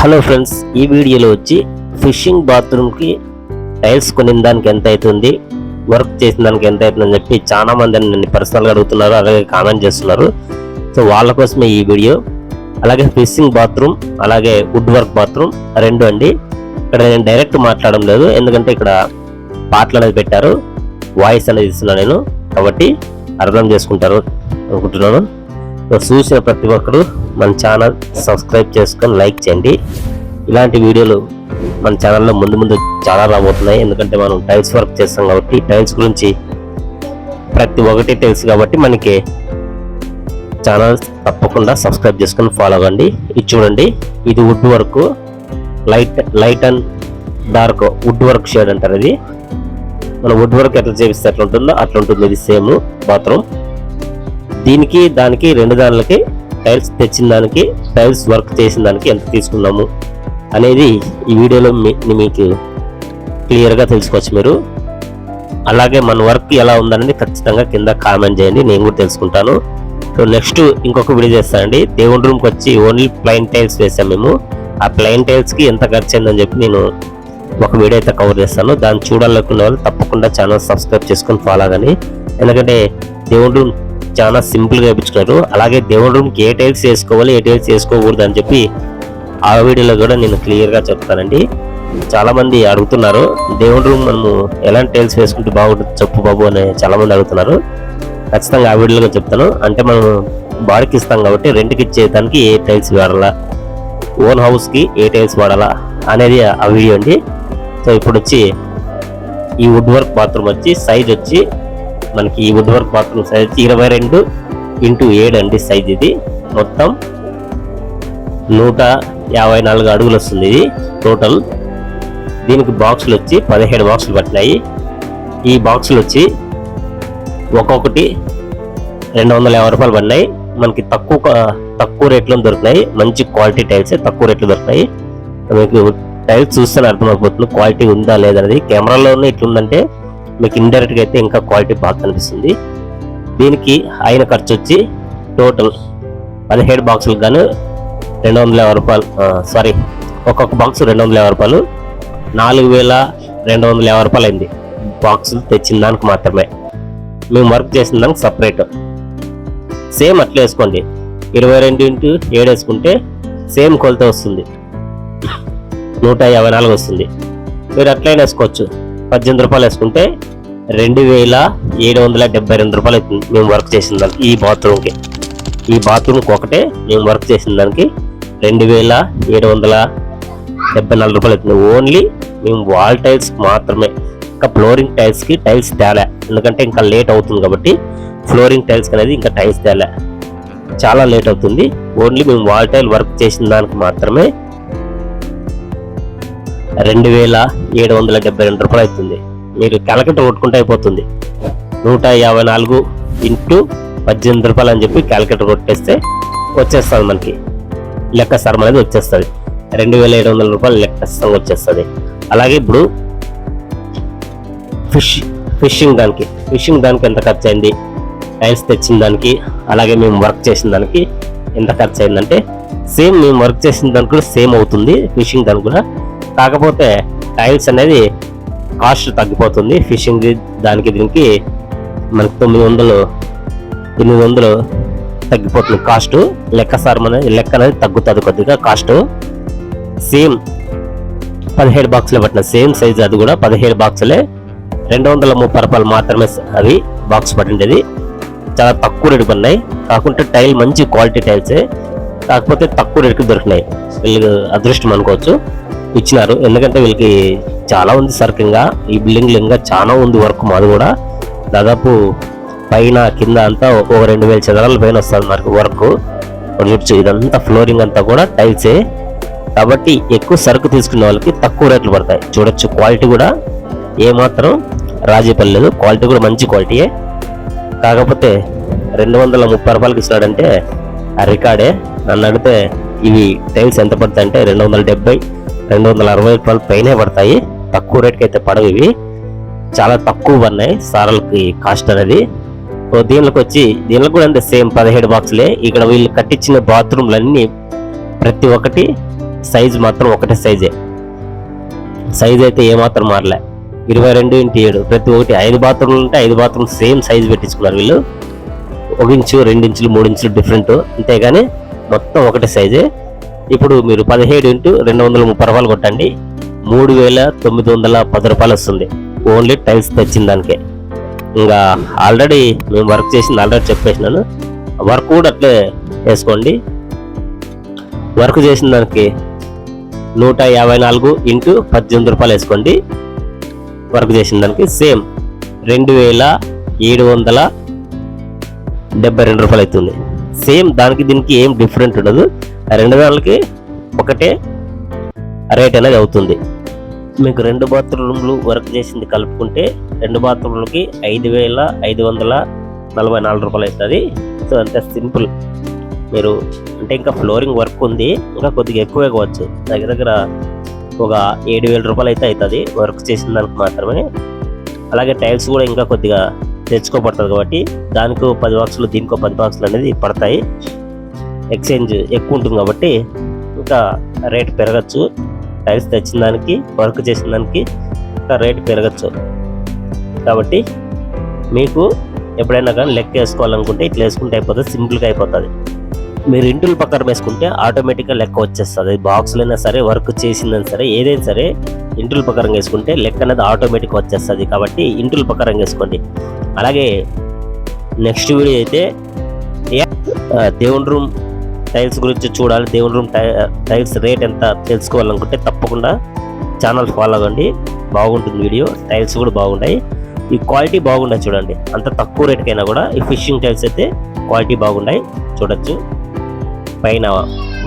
Hello friends ఈ వీడియోలో వచ్చి ఫిషింగ్ బాత్రూమ్కి టైల్స్ కొనిన దానికి ఎంత అవుతుంది వర్క్ చేసిన దానికి ఎంత అవుతుందని చెప్పి చాలా మంది నన్ను పర్సనల్గా అడుగుతున్నారు అలాగే కామెంట్ చేస్తున్నారు. సో వాళ్ళ కోసమే ఈ వీడియో. అలాగే ఫిషింగ్ బాత్రూమ్ అలాగే వుడ్ వర్క్ బాత్రూమ్ రెండు అండి. ఇక్కడ నేను డైరెక్ట్ మాట్లాడడం లేదు ఎందుకంటే ఇక్కడ పాటలు అనేది పెట్టారు వాయిస్ అనేది ఇస్తున్నాను నేను. కాబట్టి అర్థం చేసుకుంటారు అనుకుంటున్నాను. చూసిన ప్రతి ఒక్కరు మన ఛానల్ సబ్స్క్రైబ్ చేసుకొని లైక్ చేయండి. ఇలాంటి వీడియోలు మన ఛానల్లో ముందు ముందు చాలా రాబోతున్నాయి. ఎందుకంటే మనం టైల్స్ వర్క్ చేస్తాం కాబట్టి టైల్స్ గురించి ప్రతి ఒక్కటి తెలుసు కాబట్టి మనకి ఛానల్ తప్పకుండా సబ్స్క్రైబ్ చేసుకొని ఫాలో అవ్వండి. ఇది చూడండి ఇది wood work. Light light and dark wood work shade అంటారు ఇది. మన వుడ్ వర్క్ ఎట్లా చేపిస్తే అట్లా ఉంటుందో అట్లా ఉంటుంది. ఇది సేమ్ బాత్రూమ్. దీనికి దానికి రెండు దానికి టైల్స్ తెచ్చిన దానికి టైల్స్ వర్క్ చేసిన దానికి ఎంత తీసుకున్నాము అనేది ఈ వీడియోలో మీ- మీకు క్లియర్గా తెలుసుకోవచ్చు మీరు. అలాగే మన వర్క్ ఎలా ఉందనేది ఖచ్చితంగా కింద కామెంట్ చేయండి నేను కూడా తెలుసుకుంటాను. సో నెక్స్ట్ ఇంకొక వీడియో చేస్తానండి దేవుడి రూమ్కి వచ్చి ఓన్లీ ప్లైన్ టైల్స్ వేసాం మేము. ఆ ప్లైన్ టైల్స్కి ఎంత ఖర్చు అయిందని చెప్పి నేను ఒక వీడియో అయితే కవర్ చేస్తాను. దాన్ని చూడాలనుకున్న వాళ్ళు తప్పకుండా ఛానల్ సబ్స్క్రైబ్ చేసుకొని ఫాలో కానీ ఎందుకంటే దేవుడి రూమ్ చాలా సింపుల్గా వేయించుకున్నారు. అలాగే దేవుడి రూమ్కి ఏ టైల్స్ వేసుకోవాలి ఏ టైల్స్ వేసుకోకూడదు అని చెప్పి ఆ వీడియోలో కూడా నేను క్లియర్గా చెప్తానండి. చాలా మంది అడుగుతున్నారు దేవుడి రూమ్ మనము ఎలాంటి టైల్స్ వేసుకుంటే బాగుంటుంది చెప్పు బాబు అని చాలా మంది అడుగుతున్నారు. ఖచ్చితంగా ఆ వీడియోలో చెప్తాను. అంటే మనం బాడీకి ఇస్తాం కాబట్టి రెంట్కి ఇచ్చేదానికి ఏ టైల్స్ వాడాలా ఓన్ హౌస్కి ఏ టైల్స్ వాడాలా అనేది ఆ వీడియో అండి. సో ఇప్పుడు వచ్చి ఈ వుడ్ వర్క్ బాత్రూమ్ వచ్చి సైజ్ వచ్చి మనకి ఈ వుడ్ వర్క్ బాత్రూమ్ సైజ్ వచ్చి ఇరవై రెండు ఇంటూ ఏడు అండి సైజ్ ఇది. మొత్తం నూట యాభై నాలుగు అడుగులు వస్తుంది ఇది టోటల్. దీనికి బాక్సులు వచ్చి పదిహేడు బాక్సులు పట్టినాయి. ఈ బాక్సులు వచ్చి ఒక్కొక్కటి రెండు వందల యాభై రూపాయలు పడినాయి మనకి తక్కువ తక్కువ రేట్లో దొరికినాయి. మంచి క్వాలిటీ టైల్స్ తక్కువ రేట్లు దొరికినాయి. మీకు టైల్స్ చూస్తేనే అర్థమైపోతుంది క్వాలిటీ ఉందా లేదనేది కెమెరాలోనే ఇట్లుందంటే మీకు ఇండైరెక్ట్గా అయితే ఇంకా క్వాలిటీ బాగా కనిపిస్తుంది. దీనికి అయిన ఖర్చు వచ్చి టోటల్ పదిహేడు బాక్సులు గాను రెండు వందల యాభై రూపాయలు సారీ ఒక్కొక్క బాక్స్ రెండు వందల యాభై రూపాయలు. నాలుగు వేల రెండు వందల యాభై రూపాయలు అయింది బాక్సులు తెచ్చిన దానికి మాత్రమే. మేము వర్క్ చేసిన దానికి సపరేట్ సేమ్ అట్లా వేసుకోండి. ఇరవై రెండు ఇంటూ ఏడు వేసుకుంటే సేమ్ కొలత వస్తుంది. నూట యాభై నాలుగు వస్తుంది. మీరు అట్లయినా వేసుకోవచ్చు. పద్దెనిమిది రూపాయలు వేసుకుంటే రెండు వేల ఏడు వందల డెబ్బై రెండు రూపాయలు అవుతుంది. మేము వర్క్ చేసిన దానికి ఈ బాత్రూమ్కి ఈ బాత్రూమ్కి ఒకటే మేము వర్క్ చేసిన దానికి రెండు వేల ఏడు వందల డెబ్బై నాలుగు రూపాయలు అవుతుంది. ఓన్లీ మేము వాల్ టైల్స్ మాత్రమే. ఇంకా ఫ్లోరింగ్ టైల్స్కి టైల్స్ తేలే. ఎందుకంటే ఇంకా లేట్ అవుతుంది కాబట్టి ఫ్లోరింగ్ టైల్స్ అనేది ఇంకా టైల్స్ తేలే. చాలా లేట్ అవుతుంది. ఓన్లీ మేము వాల్ టైల్ వర్క్ చేసిన దానికి మాత్రమే రెండు వేల ఏడు వందల డెబ్బై రెండు రూపాయలు అవుతుంది మీరు క్యాలకులేటర్ కొట్టుకుంటే అయిపోతుంది. నూట యాభై నాలుగు ఇంటూ పద్దెనిమిది రూపాయలు అని చెప్పి క్యాలకులేటర్ కొట్టేస్తే వచ్చేస్తుంది మనకి. లెక్క స్థలం అనేది వచ్చేస్తుంది. రెండు వేల ఏడు వందల రూపాయలు లెక్క స్థలం వచ్చేస్తుంది. అలాగే ఇప్పుడు ఫిష్ ఫిషింగ్ దానికి. ఫిషింగ్ దానికి ఎంత ఖర్చు అయింది టైల్స్ తెచ్చిన దానికి అలాగే మేము వర్క్ చేసిన దానికి ఎంత ఖర్చు అయిందంటే సేమ్ మేము వర్క్ చేసిన దానికి కూడా సేమ్ అవుతుంది. ఫిషింగ్ దానికి కూడా కాకపోతే టైల్స్ అనేది కాస్ట్ తగ్గిపోతుంది. ఫిషింగ్ దానికి దీనికి మనకి తొమ్మిది వందలు ఎనిమిది వందలు తగ్గిపోతుంది కాస్ట్. లెక్క సారం అనేది లెక్క అనేది తగ్గుతుంది కొద్దిగా కాస్ట్. సేమ్ పదిహేడు బాక్సులు పట్టిన సేమ్ సైజ్ అది కూడా పదిహేడు బాక్సులే. రెండు వందల ముప్పై రూపాయలు మాత్రమే అవి బాక్స్ పట్టిండేది. చాలా తక్కువ రేటు పడినాయి. కాకుంటే టైల్ మంచి క్వాలిటీ టైల్సే. కాకపోతే తక్కువ రేటుకి దొరికినాయి. వీళ్ళు అదృష్టం అనుకోవచ్చు. ఇచ్చినారు. ఎందుకంటే వీళ్ళకి చాలా ఉంది సరుకు ఇంకా ఈ బిల్డింగ్లు ఇంకా చాలా ఉంది వర్క్ మాది కూడా. దాదాపు పైన కింద అంతా ఒక రెండు వేల చదరాల పైన వస్తుంది మనకు వర్క్. చూడొచ్చు ఇదంతా ఫ్లోరింగ్ అంతా కూడా టైల్సే కాబట్టి ఎక్కువ సరుకు తీసుకునే వాళ్ళకి తక్కువ రేట్లు పడతాయి. చూడొచ్చు క్వాలిటీ కూడా. ఏమాత్రం రాజీ పడలేదు క్వాలిటీ కూడా మంచి క్వాలిటీయే కాకపోతే రెండు వందల ముప్పై రూపాయలకి ఇస్తాడంటే ఆ రికార్డే. నన్ను అడిగితే ఇవి టైల్స్ ఎంత పడతాయి అంటే రెండు వందల డెబ్బై. రెండు వందల అరవై రూపాయలు పైనే పడతాయి. తక్కువ రేట్కి అయితే పడవు ఇవి. చాలా తక్కువ పడినాయి. సారలకి కాస్ట్ అనేది. సో దీనికి వచ్చి దీనికి కూడా అంతే సేమ్ పదిహేడు బాక్సులే. ఇక్కడ వీళ్ళు కట్టించిన బాత్రూమ్లన్నీ ప్రతి ఒక్కటి సైజ్ మాత్రం ఒకటే సైజే. సైజ్ అయితే ఏమాత్రం మారలే. ఇరవై రెండు ఇంటి ఏడు. ప్రతి ఒక్కటి ఐదు బాత్రూమ్లు ఉంటే ఐదు బాత్రూమ్ సేమ్ సైజ్ పెట్టించుకున్నారు వీళ్ళు. ఒక ఇంచు రెండు ఇంచులు మూడు ఇంచులు డిఫరెంట్. అంతేగాని మొత్తం ఒకటే సైజే. ఇప్పుడు మీరు పదిహేడు ఇంటూ రెండు వందల ముప్పై రూపాయలు కొట్టండి. మూడు వేల తొమ్మిది వందల పది రూపాయలు వస్తుంది. ఓన్లీ టైల్స్ తెచ్చిన దానికే. ఇంకా ఆల్రెడీ మేము వర్క్ చేసింది ఆల్రెడీ చెప్పేసినాను. వర్క్ కూడా అట్లే వేసుకోండి. వర్క్ చేసిన దానికి నూట యాభై నాలుగు ఇంటూ పద్దెనిమిది రూపాయలు వేసుకోండి. వర్క్ చేసిన దానికి సేమ్ రెండు వేల ఏడు వందల డెబ్బై రెండు రూపాయలు అవుతుంది. సేమ్ దానికి దీనికి ఏం డిఫరెంట్ ఉండదు. రెండు దానికి ఒకటే రేట్ అనేది అవుతుంది. మీకు రెండు బాత్రూమ్లు వర్క్ చేసింది కలుపుకుంటే రెండు బాత్రూమ్లకి ఐదు వేల ఐదు వందల నలభై నాలుగు రూపాయలు అవుతుంది. సో అంత సింపుల్ మీరు అంటే ఇంకా ఫ్లోరింగ్ వర్క్ ఉంది ఇంకా కొద్దిగా ఎక్కువే కావచ్చు. దగ్గర దగ్గర ఒక ఏడు వేల రూపాయలు అయితే అవుతుంది వర్క్ చేసిన దానికి మాత్రమే. అలాగే టైల్స్ కూడా ఇంకా కొద్దిగా తెచ్చుకోబడుతుంది కాబట్టి దానికి పది బాక్సులు దీనికో పది బాక్సులు అనేది పడతాయి. ఎక్స్చేంజ్ ఎక్కువ ఉంటుంది కాబట్టి ఇంకా రేట్ పెరగచ్చు. టైల్స్ తెచ్చిన దానికి వర్క్ చేసిన దానికి ఇంకా రేట్ పెరగచ్చు. కాబట్టి మీకు ఎప్పుడైనా కానీ లెక్క వేసుకోవాలనుకుంటే ఇట్లా వేసుకుంటే అయిపోతుంది సింపుల్గా అయిపోతుంది. మీరు ఇంటిల పక్కన వేసుకుంటే ఆటోమేటిక్గా లెక్క వచ్చేస్తుంది. బాక్స్లైనా సరే వర్క్ చేసిందని సరే ఏదైనా సరే ఇంటిల ప్రకారం వేసుకుంటే లెక్క అనేది ఆటోమేటిక్ వచ్చేస్తుంది. కాబట్టి ఇంటిల ప్రకారం వేసుకోండి. అలాగే నెక్స్ట్ వీడియో అయితే దేవుని రూమ్ టైల్స్ గురించి చూడాలి. దేవుని రూమ్ టై టైల్స్ రేట్ ఎంత తెలుసుకోవాలనుకుంటే తప్పకుండా ఛానల్ ఫాలో అవ్వండి. బాగుంటుంది వీడియో. టైల్స్ కూడా బాగున్నాయి. ఈ క్వాలిటీ బాగున్నాయి చూడండి. అంత తక్కువ రేట్కైనా కూడా ఈ ఫిషింగ్ టైల్స్ అయితే క్వాలిటీ బాగున్నాయి. చూడొచ్చు. పైన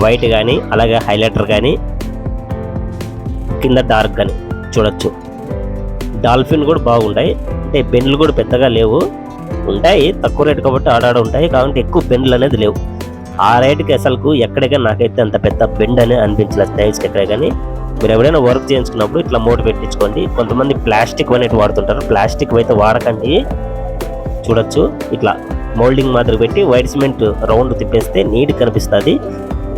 వైట్ కానీ అలాగే హైలైటర్ కానీ కింద డార్క్ కానీ చూడొచ్చు. డాల్ఫిన్ కూడా బాగుంటాయి అంటే బెన్లు కూడా పెద్దగా లేవు. ఉంటాయి. తక్కువ రేటు కాబట్టి ఆడాడ ఉంటాయి. కాబట్టి ఎక్కువ బెండ్లు అనేది లేవు. ఆ రేటుకి అసలు ఎక్కడే నాకైతే అంత పెద్ద బెండ్ అని అనిపించలేదు టైల్స్కి ఎక్కడే కానీ. మీరు ఎవరైనా వర్క్ చేయించుకున్నప్పుడు ఇట్లా మూట పెట్టించుకోండి. కొంతమంది ప్లాస్టిక్ అనేవి వాడుతుంటారు. ప్లాస్టిక్ అయితే వాడకండి. చూడొచ్చు. ఇట్లా మోల్డింగ్ మాదిరి పెట్టి వైట్ సిమెంట్ రౌండ్ తిప్పేస్తే నీట్ కనిపిస్తుంది.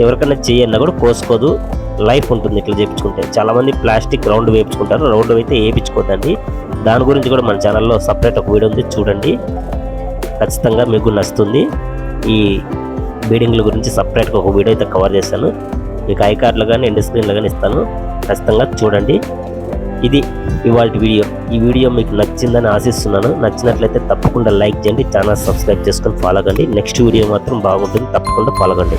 ఎవరికైనా చేయన్నా కూడా కోసుకోదు. లైఫ్ ఉంటుంది ఇట్లా చేయించుకుంటే. చాలామంది ప్లాస్టిక్ రౌండ్ వేయించుకుంటారు. రౌండ్ అయితే వేయించుకోదండి దాని గురించి కూడా మన ఛానల్లో సపరేట్ ఒక వీడియో ఉంది. చూడండి. ఖచ్చితంగా మీకు నచ్చుతుంది. ఈ బీడింగ్ల గురించి సపరేట్గా ఒక వీడియో అయితే కవర్ చేశాను. మీకు ఐ కార్డులో కానీ ఎండ్ స్క్రీన్లో కానీ ఇస్తాను. ఖచ్చితంగా చూడండి. ఇది ఇవాళ వీడియో. ఈ వీడియో మీకు నచ్చిందని ఆశిస్తున్నాను. నచ్చినట్లయితే తప్పకుండా లైక్ చేయండి ఛానల్ సబ్స్క్రైబ్ చేసుకొని ఫాలో కండి. నెక్స్ట్ వీడియో మాత్రం బాగుంటుంది తప్పకుండా ఫాలో కండి.